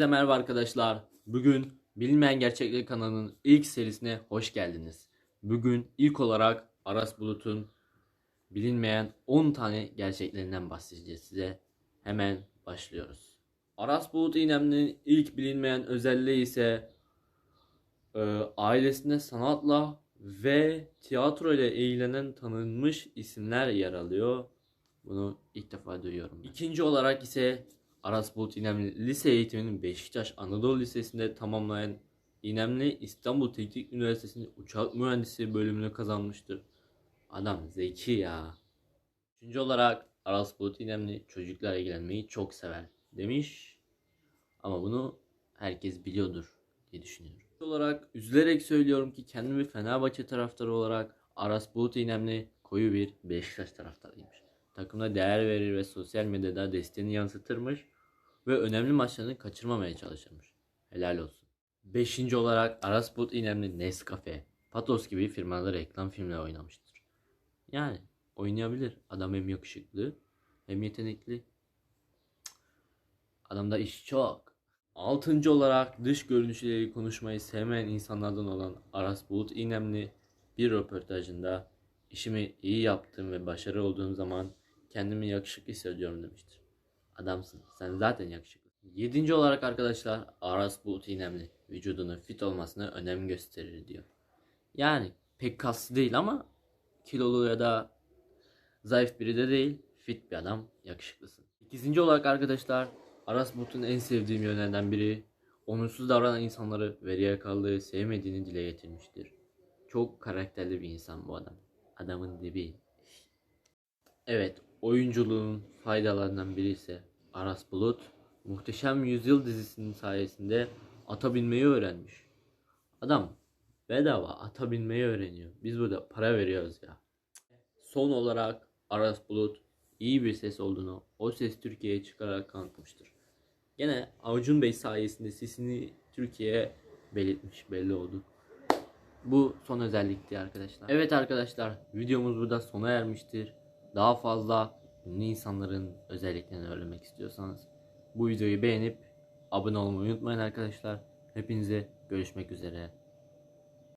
Herkese merhaba arkadaşlar. Bugün Bilinmeyen Gerçekler kanalının ilk serisine hoş geldiniz. Bugün ilk olarak Aras Bulut'un bilinmeyen 10 tane gerçeklerinden bahsedeceğiz size. Hemen başlıyoruz. Aras Bulut İynemli'nin ilk bilinmeyen özelliği ise e, ailesinde sanatla ve tiyatro ile ilgilenen tanınmış isimler yer alıyor. Bunu ilk defa duyuyorum. ben. İkinci olarak ise Aras Bulut İynemli lise eğitimini Beşiktaş Anadolu Lisesi'nde tamamlayan İynemli İstanbul Teknik Üniversitesi'nde uçak mühendisi bölümünü kazanmıştır. Adam zeki ya. Üçüncü olarak Aras Bulut İynemli çocuklarla ilgilenmeyi çok sever demiş. Ama bunu herkes biliyordur diye düşünüyorum. Üçüncü olarak üzülerek söylüyorum ki kendimi Fenerbahçe taraftarı olarak Aras Bulut İynemli koyu bir Beşiktaş taraftarıymış. Takımına değer verir ve sosyal medyada desteğini yansıtırmış ve önemli maçlarını kaçırmamaya çalışırmış. Helal olsun. Beşinci olarak Aras Bulut İynemli Nescafe, Patos gibi firmalarda reklam filmleri oynamıştır. Yani oynayabilir. Adam hem yakışıklı hem yetenekli. Adamda iş çok. Altıncı olarak dış görünüşüyle konuşmayı sevmeyen insanlardan olan Aras Bulut İynemli bir röportajında işimi iyi yaptığım ve başarılı olduğum zaman kendimi yakışıklı hissediyorum demiştir. Adamsın. Sen zaten yakışıklı. Yedinci olarak arkadaşlar Aras Bulut İynemli vücudunun fit olmasına önem gösterir diyor. Yani pek kaslı değil ama kilolu ya da zayıf biri de değil. Fit bir adam yakışıklısın. İkinci olarak arkadaşlar Aras Bulut'un en sevdiğim yönlerden biri onursuz davranan insanları veriye kaldığı sevmediğini dile getirmiştir. Çok karakterli bir insan bu adam. Adamın dibi. Evet, oyunculuğun faydalarından biri ise Aras Bulut Muhteşem Yüzyıl dizisinin sayesinde ata binmeyi öğrenmiş. Adam bedava ata binmeyi öğreniyor. Biz burada para veriyoruz ya. Son olarak Aras Bulut iyi bir ses olduğunu o ses Türkiye'ye çıkarak kanıtlamıştır. Gene Acun Bey sayesinde sesini Türkiye'ye belirtmiş belli oldu. Bu son özellikti arkadaşlar. Evet arkadaşlar videomuz burada sona ermiştir. Daha fazla ünlü insanların özelliklerini öğrenmek istiyorsanız bu videoyu beğenip abone olmayı unutmayın arkadaşlar. Hepinize görüşmek üzere.